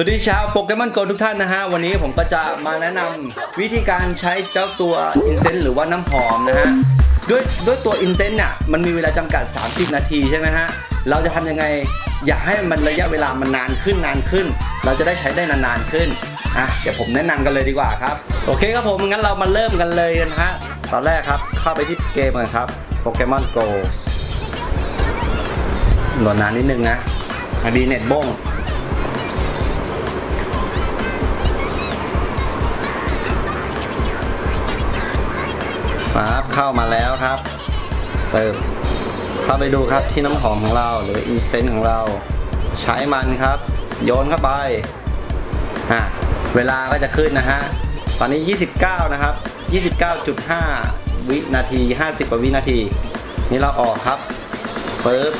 สวัสดีชาวโปเกมอนโกทุกท่านนะฮะ วันนี้ผมก็จะมาแนะนำวิธีการใช้เจ้าตัวอินเซนต์หรือว่าน้ำหอมนะฮะ ด้วยด้วยตัวอินเซนต์เนี่ยมันมีเวลาจำกัด 30 นาทีใช่ไหมฮะ เราจะทำยังไงอยากให้มันระยะเวลามันนานขึ้นนานขึ้น เราจะได้ใช้ได้นานๆขึ้นอะเดี๋ยวผมแนะนำกันเลยดีกว่าครับ โอเคครับผมงั้นเรามาเริ่มกันเลยนะฮะตอนแรกครับเข้าไปที่เกมก่อนครับโปเกมอนโกโหลดนานนิดนึงนะอดีเน็ตบ้ง ครับเข้ามาแล้วครับ เติมเข้าไปดูครับที่น้ำหอมของเราหรืออินเซนต์ของเรา ใช้มันครับ โยนเข้าไปอะเวลาก็จะขึ้นนะฮะตอนนี้ 29 นะครับ 29.5 วินาที 50กว่าวินาที นี่เราออกครับปึ๊บ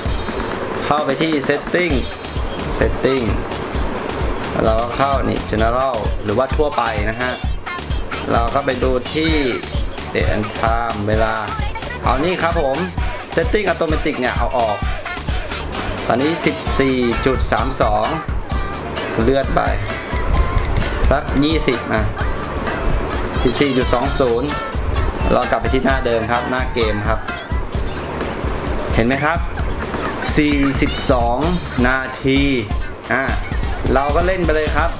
เข้าไปที่ setting setting เราก็เข้านี่ general หรือว่าทั่วไปนะฮะ เราก็ไปดูที่ date and time เวลา เอานี่ครับผม setting automatic เนี่ย เอาออก ตอนนี้ 14.32 เลือดไป สัก 20อะ14.20 เรากลับไปที่หน้าเดิมครับ หน้าเกมครับ เห็นไหมครับ 42 นาทีอะเราก็เล่นไปเลยครับ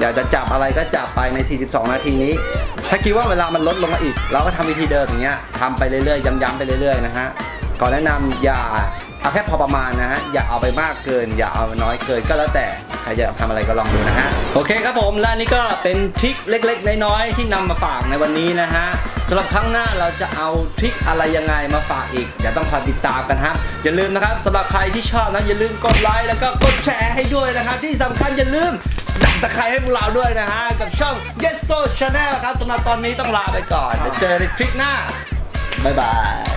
อยากจะจับอะไรก็จับไปใน 42 นาทีนี้ ถ้าคิดว่าเวลามันลดลงมาอีก เราก็ทำวิธีเดิมอย่างเงี้ยทำไปเรื่อยๆ ย้ำๆไปเรื่อยๆ นะฮะก่อนแนะนำอย่าเอาแค่พอประมาณนะฮะ อย่าเอาไปมากเกิน อย่าเอาน้อยเกินก็แล้วแต่ใครจะทำอะไรก็ลองดูนะฮะ โอเคครับผม และนี่ก็เป็นทริคเล็ก ๆ น้อยๆที่นำมาฝากในวันนี้นะฮะสำหรับครั้งหน้าเราจะเอาทริคอะไรยังไงมาฝากอีกเดี๋ยวต้องคอยติดตามกันฮะอย่าลืมนะครับสำหรับใครที่ชอบนะอย่าลืมกดไลค์แล้วก็กดแชร์ให้ด้วยนะครับที่สำคัญอย่าลืม สับตะไคร้ให้พวกเราด้วยนะฮะ กับช่อง Yes So Channel ครับสำหรับตอนนี้ต้องลาไปก่อนเดี๋ยวเจอในคลิปหน้า บ๊ายบาย